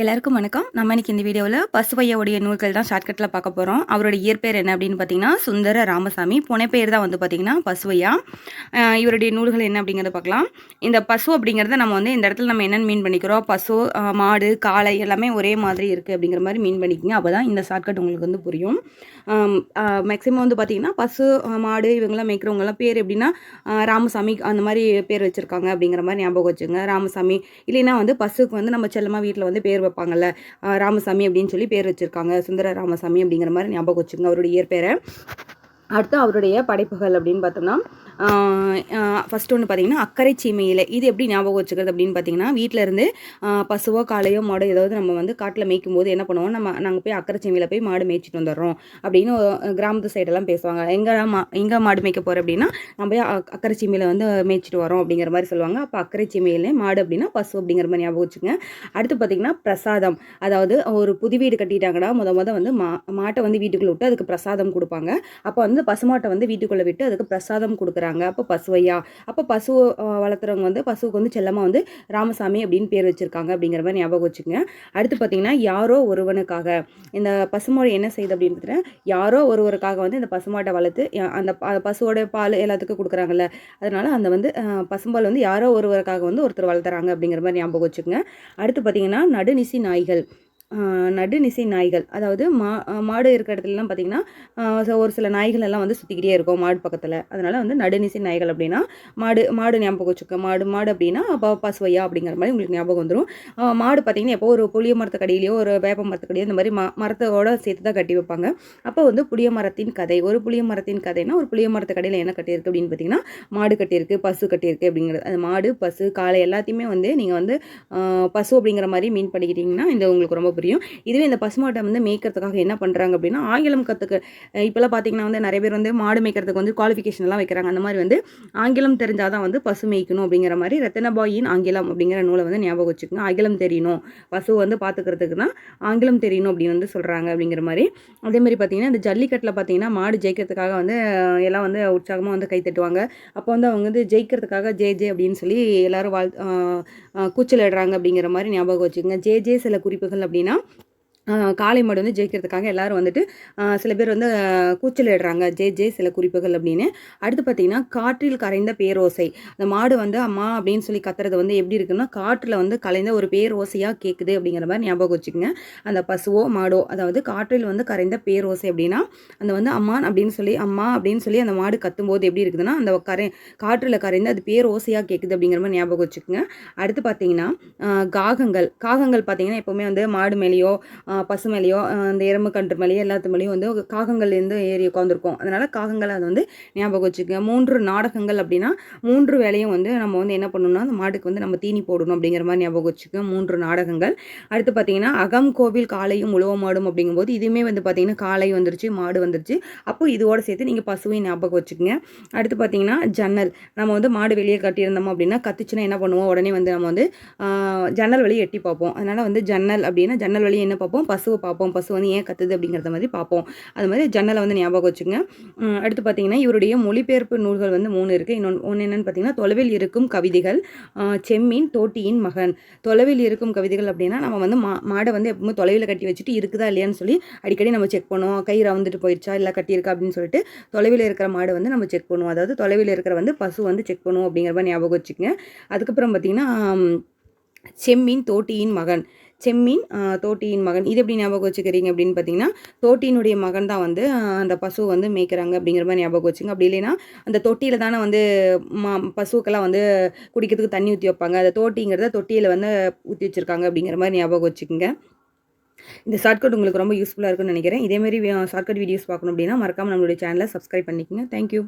எல்லாருக்கும் வணக்கம். நம்ம இன்னைக்கு இந்த வீடியோவில் பசுவையோடைய நூல்கள் தான் ஷார்ட்கட்டில் பார்க்க போகிறோம் அவரோட இயற்பெயர் என்ன அப்படின்னு பார்த்தீங்கன்னா சுந்தர ராமசாமி. புனைப்பெயர் தான் வந்து பார்த்தீங்கன்னா பசுவையா. இவருடைய நூல்கள் என்ன அப்படிங்கிறத பார்க்கலாம். இந்த பசு அப்படிங்கிறத நம்ம வந்து இந்த இடத்துல நம்ம என்னென்னு மீன் பண்ணிக்கிறோம்? பசு மாடு காளை எல்லாமே ஒரே மாதிரி இருக்குது அப்படிங்கிற மாதிரி மீன் பண்ணிக்கோங்க. அப்போ தான் இந்த ஷார்ட்கட் உங்களுக்கு வந்து புரியும். மேக்ஸிமம் வந்து பார்த்தீங்கன்னா பசு மாடு இவங்கெல்லாம் மேய்க்கிறவங்கலாம் பேர் எப்படின்னா ராமசாமி அந்த மாதிரி பேர் வச்சுருக்காங்க அப்படிங்கிற மாதிரி ஞாபகம் வச்சுங்க ராமசாமி. இல்லைன்னா வந்து பசுக்கு வந்து நம்ம செல்லமாக வீட்டில் வந்து பேர் வைப்பாங்கல்ல ராமசாமி அப்படின்னு சொல்லி பேர் வச்சுருக்காங்க. சுந்தர ராமசாமி அப்படிங்கிற மாதிரி ஞாபகம் வச்சுக்கோங்க அவருடைய இயற்பெயரை. அடுத்து அவருடைய படைப்புகள் அப்படின்னு பார்த்தோம்னா ஃபஸ்ட்டு ஒன்று பார்த்தீங்கன்னா அக்கறை சீமையில் இது எப்படி ஞாபகம் வச்சுக்கிறது அப்படின்னு பார்த்தீங்கன்னா வீட்டில் இருந்து பசுவோ காளையோ மாடோ ஏதாவது நம்ம வந்து காட்டில் மேய்க்கும் போது என்ன பண்ணுவோம்? நம்ம நாங்கள் போய் அக்கறை சீமையில் போய் மாடு மேய்ச்சிட்டு வந்துடுறோம் அப்படின்னு கிராமத்து சைடெல்லாம் பேசுவாங்க. எங்கே மா எங்கே மாடு மேய்க்க போகிறோம் அப்படின்னா நம்ம போய் அ- அக்கறை சீமையில் வந்து மேய்ச்சிட்டு வரோம் அப்படிங்கிற மாதிரி சொல்லுவாங்க. அப்போ அக்கறை சீமையில் மாடு அப்படின்னா பசு அப்படிங்கிற மாதிரி ஞாபகம் வச்சுங்க அடுத்து பார்த்தீங்கன்னா பிரசாதம். அதாவது ஒரு புது வீடு கட்டிட்டாங்கன்னா முத முத வந்து மா மாட்டை வந்து வீட்டுக்குள்ளே விட்டு அதுக்கு பிரசாதம் கொடுப்பாங்க. அப்போ வந்து பசுமாட்டை வந்து வீட்டுக்குள்ளே விட்டு அதுக்கு பிரசாதம் கொடுக்குறாங்க. அப்போ பசுவையா? அப்போ பசு வளர்த்துறவங்க வந்து பசுவுக்கு வந்து செல்லமாக வந்து ராமசாமி அப்படின்னு பேர் வச்சுருக்காங்க அப்படிங்கிற மாதிரி ஞாபகம் வச்சுக்கோங்க. அடுத்து பார்த்தீங்கன்னா யாரோ ஒருவனுக்காக. இந்த பசுமாடு என்ன செய்யுது அப்படின்னு பார்த்தீங்கன்னா யாரோ ஒருவருக்காக வந்து இந்த பசுமாட்டை வளர்த்து அந்த பசுவோட பால் எல்லாத்துக்கும் கொடுக்குறாங்கல்ல. அதனால் அந்த வந்து பசும்பால் வந்து யாரோ ஒருவருக்காக வந்து ஒருத்தர் வளர்த்துறாங்க அப்படிங்கிற மாதிரி ஞாபகம் வச்சுக்கோங்க. அடுத்து பார்த்தீங்கன்னா நடுநிசி நாய்கள். நடுநிசை நாய்கள். அதாவது மா மாடு இருக்கிற இடத்துலலாம் பார்த்தீங்கன்னா ஒரு சில நாய்கள் எல்லாம் வந்து சுற்றிக்கிட்டே இருக்கும் மாடு பக்கத்தில். அதனால் வந்து நடுநிசை நாய்கள் அப்படின்னா மாடு மாடு ஞாபகம் வச்சுக்க. மாடு மாடு அப்படின்னா அப்போ பசுவையா அப்படிங்கிற மாதிரி உங்களுக்கு ஞாபகம் வந்துடும் மாடு பார்த்தீங்கன்னா எப்போ ஒரு புளிய மரத்துக்கடியிலையோ ஒரு வேப்ப மரத்துக்கடியோ இந்த மாதிரி ம மரத்தோட சேர்த்து தான் கட்டி வைப்பாங்க. அப்போ வந்து புளிய மரத்தின் கதை ஒரு புளிய மரத்தின் கதைனா ஒரு புளிய மரத்துக்கடையில் என்ன கட்டியிருக்கு அப்படின்னு பார்த்தீங்கன்னா மாடு கட்டியிருக்கு பசு கட்டியிருக்கு அப்படிங்கிறது. அந்த மாடு பசு காளை எல்லாத்தையுமே வந்து நீங்கள் வந்து பசு அப்படிங்கிற மாதிரி மீன் பண்ணிக்கிட்டிங்கன்னா இந்த உங்களுக்கு ரொம்ப புரியும் இதுவே இந்த பசுமாட்டை வந்து மேய்க்கிறதுக்காக என்ன பண்ணுறாங்க அப்படின்னா ஆங்கிலம் கற்றுக்க இப்போல்லாம் பார்த்தீங்கன்னா வந்து நிறைய பேர் வந்து மாடு மேய்க்கிறதுக்கு வந்து குவாலிஃபிகேஷன் எல்லாம் வைக்கிறாங்க. அந்த மாதிரி வந்து ஆங்கிலம் தெரிஞ்சால் தான் வந்து பசு மேய்க்கணும் அப்படிங்கிற மாதிரி ரத்தனபாயின் ஆங்கிலம் அப்படிங்கிற நூலை வந்து ஞாபகம் வச்சுக்கோங்க. ஆங்கிலம் தெரியணும். பசு வந்து பார்த்துக்கிறதுக்குன்னா ஆங்கிலம் தெரியணும் அப்படின்னு வந்து சொல்கிறாங்க அப்படிங்கிற மாதிரி. அதே மாதிரி பார்த்தீங்கன்னா இந்த ஜல்லிக்கட்டில் பார்த்தீங்கன்னா மாடு ஜெயிக்கிறதுக்காக வந்து எல்லாம் வந்து உற்சாகமாக வந்து கை தட்டுவாங்க. அப்போ வந்து அவங்க வந்து ஜெயிக்கிறதுக்காக ஜே ஜே அப்படின்னு சொல்லி எல்லாரும் வாழ் கூச்சலிடுறாங்க அப்படிங்கிற மாதிரி ஞாபகம் வச்சுக்கோங்க. ஜே ஜே சில குறிப்புகள் அப்படின்னா né? காளை மாடு வந்து ஜெயிக்கிறதுக்காக எல்லாரும் வந்துட்டு சில பேர் வந்து கூச்சலிடுறாங்க ஜே ஜே சில குறிப்புகள் அப்படின்னு. அடுத்து பார்த்தீங்கன்னா காற்றில் கரைந்த பேரோசை. அந்த மாடு வந்து அம்மா அப்படின்னு சொல்லி கத்துறது வந்து எப்படி இருக்குன்னா காற்றில் வந்து கலைந்த ஒரு பேரோசையாக கேட்குது அப்படிங்கிற மாதிரி ஞாபகம் வச்சுக்கோங்க. அந்த பசுவோ மாடோ அதாவது காற்றில் வந்து கரைந்த பேரோசை அப்படின்னா அந்த வந்து அம்மான் அப்படின்னு சொல்லி அம்மா அப்படின்னு சொல்லி அந்த மாடு கத்தும்போது எப்படி இருக்குதுன்னா அந்த கரை காற்றில் கரைந்து அது பேரோசையாக கேட்குது அப்படிங்கிற மாதிரி ஞாபகம் வச்சுக்கோங்க. அடுத்து பார்த்தீங்கன்னா காகங்கள். காகங்கள் பார்த்தீங்கன்னா எப்போவுமே வந்து மாடு மேலேயோ பசு மேலேயோ அந்த எறும்பு கன்று மேலேயோ எல்லாத்து மேலேயும் வந்து காகங்கள்லேருந்து ஏறி உட்காந்துருக்கும் அதனால் காகங்கள் அதை வந்து ஞாபகம் வச்சுக்கோங்க மூன்று நாடகங்கள் அப்படின்னா மூன்று வேலையும் வந்து நம்ம வந்து என்ன பண்ணணும்னா அந்த மாட்டுக்கு வந்து நம்ம தீனி போடணும் அப்படிங்கிற மாதிரி ஞாபகம் வச்சுக்கோங்க மூன்று நாடகங்கள். அடுத்து பார்த்தீங்கன்னா அகம் கோவில் காளையும் உழவம் மாடும் அப்படிங்கும்போது இதுவுமே வந்து பார்த்தீங்கன்னா காலை வந்துருச்சு மாடு வந்துருச்சு. அப்போ இதோடு சேர்த்து நீங்கள் பசுவையும் ஞாபகம் வச்சுக்கோங்க. அடுத்து பார்த்தீங்கன்னா ஜன்னல். நம்ம வந்து மாடு வெளியே கட்டியிருந்தோம் அப்படின்னா கத்துச்சுன்னா என்ன பண்ணுவோம்? உடனே வந்து நம்ம வந்து ஜன்னல் வழியை எட்டி பார்ப்போம். அதனால் வந்து ஜன்னல் அப்படின்னா ஜன்னல் வழியை என்ன பார்ப்போம்? பசுவை பார்ப்போம் பசு வந்து ஏன் கத்துது அப்படிங்கிறத மாதிரி பார்ப்போம். அது மாதிரி ஜன்னலை வந்து ஞாபகம் வச்சுங்க அடுத்து பார்த்தீங்கன்னா இவருடைய மொழிபெயர்ப்பு நூல்கள் வந்து மூணு இருக்குது இன்னொன்று ஒன்று என்னென்னு பார்த்தீங்கன்னா தொலைவில் இருக்கும் கவிதைகள் செம்மின் செம்மீன் தோட்டியின் மகன். தொலைவில் இருக்கும் கவிதைகள் அப்படின்னா நம்ம வந்து மா மாடை வந்து எப்பவுமே தொலைவில் கட்டி வச்சுட்டு இருக்குதா இல்லையான்னு சொல்லி அடிக்கடி நம்ம செக் பண்ணுவோம். கை ரவுந்துட்டு போயிடுச்சா இல்லை கட்டியிருக்கா அப்படின்னு சொல்லிட்டு தொலைவில் இருக்கிற மாடு வந்து நம்ம செக் பண்ணுவோம். அதாவது தொலைவில் இருக்கிற வந்து பசு வந்து செக் பண்ணுவோம் அப்படிங்கிற மாதிரி ஞாபகம் வச்சுக்கோங்க. அதுக்கப்புறம் பார்த்தீங்கன்னா செம்மின் செம்மீன் தோட்டியின் மகன். செம்மீன் தோட்டியின் மகன். இது எப்படி ஞாபகம் வச்சுக்கிறீங்க அப்படின்னு பார்த்தீங்கன்னா தோட்டியினுடைய மகன் தான் வந்து அந்த பசு வந்து மேய்க்கிறாங்க அப்படிங்கிற மாதிரி ஞாபகம் வச்சுங்க. அப்படி இல்லைன்னா அந்த தொட்டியில் தானே வந்து மா பசுக்கெல்லாம் வந்து குடிக்கிறதுக்கு தண்ணி ஊற்றி வைப்பாங்க. அந்த தோட்டிங்கிறத தொட்டியில் வந்து ஊற்றி வச்சுருக்காங்க அப்படிங்கிற மாதிரி ஞாபகம் வச்சுக்கோங்க. இந்த ஷார்ட்கட் உங்களுக்கு ரொம்ப யூஸ்ஃபுல்லாக இருக்கும்னு நினைக்கிறேன். இதேமாரி ஷார்ட்கட் வீடியோஸ் பார்க்கணும் அப்படின்னா மறக்காமல் நம்மளுடைய சேனலை சப்ஸ்கிரைப் பண்ணிக்கோங்க. தேங்க்யூ